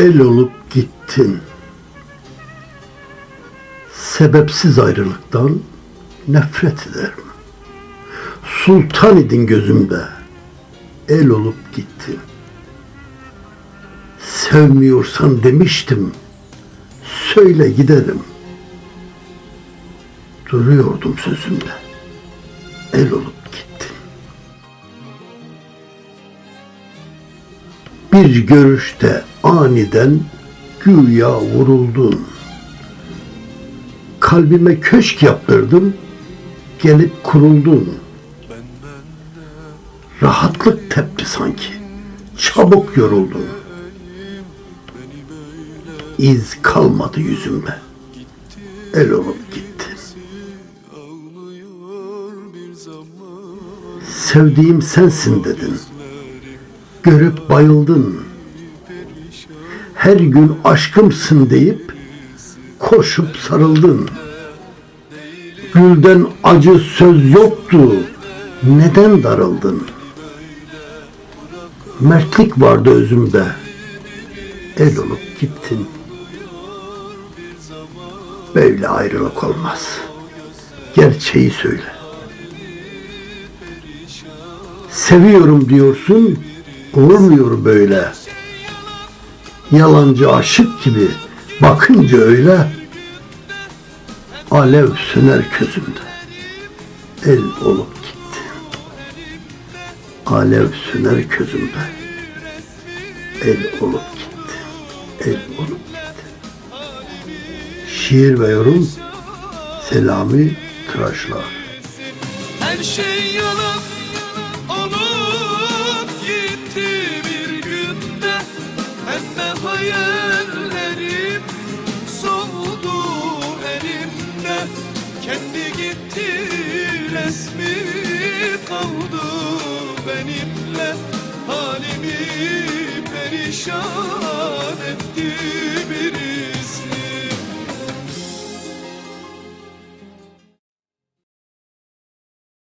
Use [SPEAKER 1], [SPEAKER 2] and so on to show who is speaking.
[SPEAKER 1] El olup gittin. Sebepsiz ayrılıktan nefret ederim. Sultan idin gözümde. El olup gittin. Sevmiyorsan demiştim. Söyle giderim. Duruyordum sözümde. El olup gittin. Bir görüşte aniden güya vuruldun. Kalbime köşk yaptırdım, gelip kuruldun. Rahatlık tepti sanki, çabuk yoruldun. İz kalmadı yüzümde, el olup gittin. Sevdiğim sensin dedin, görüp bayıldın. Her gün aşkımsın deyip koşup sarıldın. Gülden acı söz yoktu. Neden darıldın? Mertlik vardı özümde. El olup gittin. Böyle ayrılık olmaz. Gerçeği söyle. Seviyorum diyorsun, olmuyor böyle. Yalancı aşık gibi bakınca öyle alev söner gözümde. El olup gitti. Alev söner gözümde. El olup gitti. El olup gitti. Şiir ve yorum Selami Tıraşlar.
[SPEAKER 2] Her şey yalan olup resmi kaldı benimle Halimi perişan etti